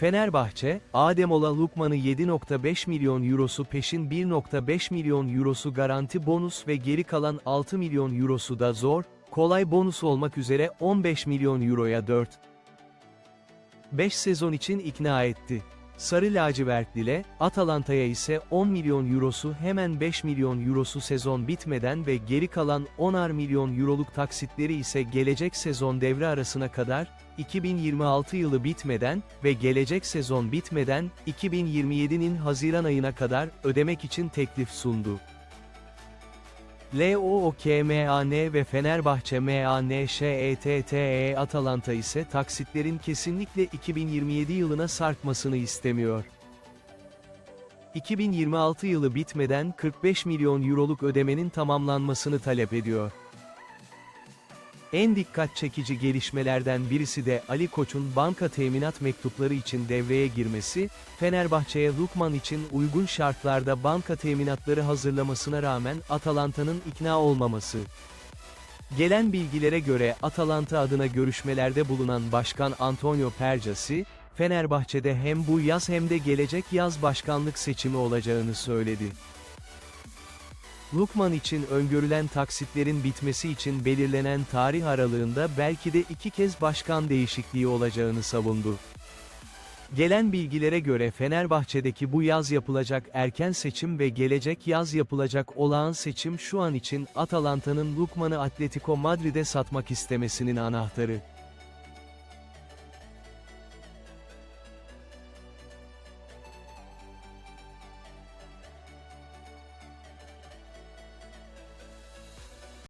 Fenerbahçe, Ademola Lukman'ı 7.5 milyon eurosu peşin 1.5 milyon eurosu garanti bonus ve geri kalan 6 milyon eurosu da zor, kolay bonus olmak üzere 15 milyon euroya 4. 5 sezon için ikna etti. Sarı lacivertlile, Atalanta'ya ise 10 milyon eurosu hemen 5 milyon eurosu sezon bitmeden ve geri kalan 10'ar milyon euroluk taksitleri ise gelecek sezon devre arasına kadar, 2026 yılı bitmeden ve gelecek sezon bitmeden, 2027'nin Haziran ayına kadar ödemek için teklif sundu. LOOKMAN ve Fenerbahçe MANŞETTE E Atalanta ise taksitlerin kesinlikle 2027 yılına sarkmasını istemiyor. 2026 yılı bitmeden 45 milyon euroluk ödemenin tamamlanmasını talep ediyor. En dikkat çekici gelişmelerden birisi de Ali Koç'un banka teminat mektupları için devreye girmesi, Fenerbahçe'ye Lukman için uygun şartlarda banka teminatları hazırlamasına rağmen Atalanta'nın ikna olmaması. Gelen bilgilere göre Atalanta adına görüşmelerde bulunan Başkan Antonio Percasi, Fenerbahçe'de hem bu yaz hem de gelecek yaz başkanlık seçimi olacağını söyledi. Lukman için öngörülen taksitlerin bitmesi için belirlenen tarih aralığında belki de iki kez başkan değişikliği olacağını savundu. Gelen bilgilere göre Fenerbahçe'deki bu yaz yapılacak erken seçim ve gelecek yaz yapılacak olağan seçim şu an için Atalanta'nın Lukman'ı Atletico Madrid'e satmak istemesinin anahtarı.